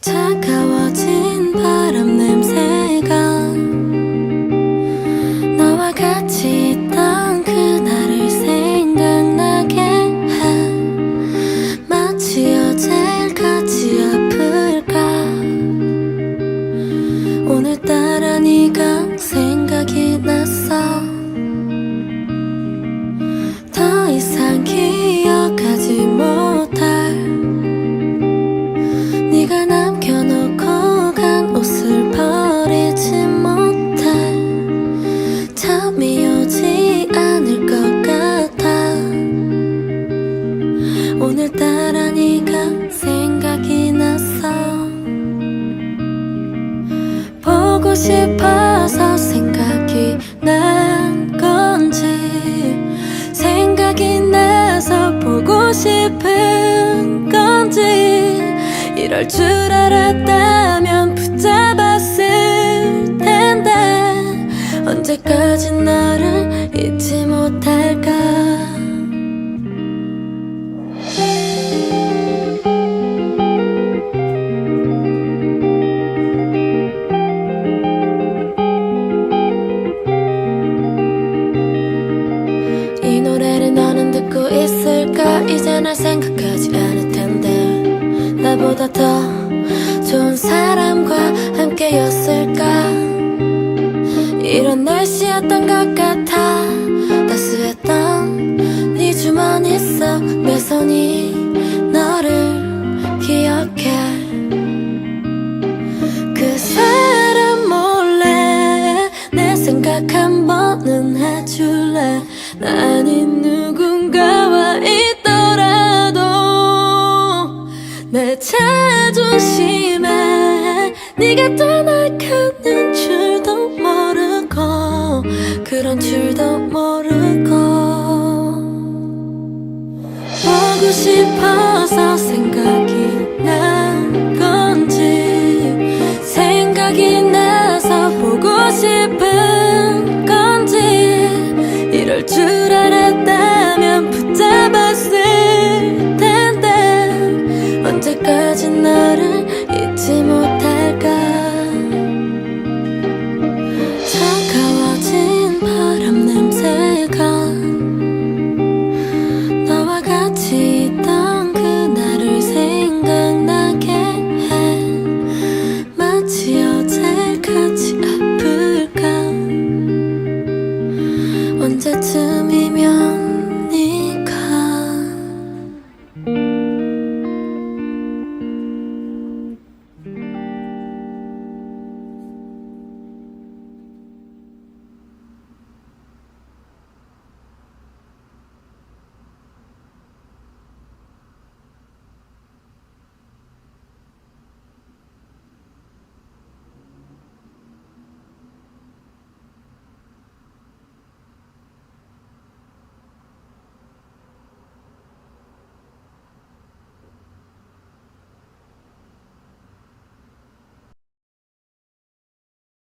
차가워진 바람 냄새가 너와 같이 있던 그날을 생각나게 해 마치 같이 아플까? 오늘따라 네가 생각이 났어. 더 이상 기억하지 못할 네가 남 오늘따라 네가 생각이 났어 보고 싶어서 생각이 난 건지 생각이 나서 보고 싶은 건지 이럴 줄 알았다면 날 생각하지 않을 텐데. 나보다 더 좋은 사람과 함께였을까? 이런 날씨였던 것 같아. 따스했던 네 주머니 속 내 손이 너를 기억해. 그 사람 몰래 내 생각 한 번은 해줄래? 나이 누군가와 내 자존심에 네가 떠나가는 줄도 모르고 그런 줄도 모르고 보고 싶어 쯤이면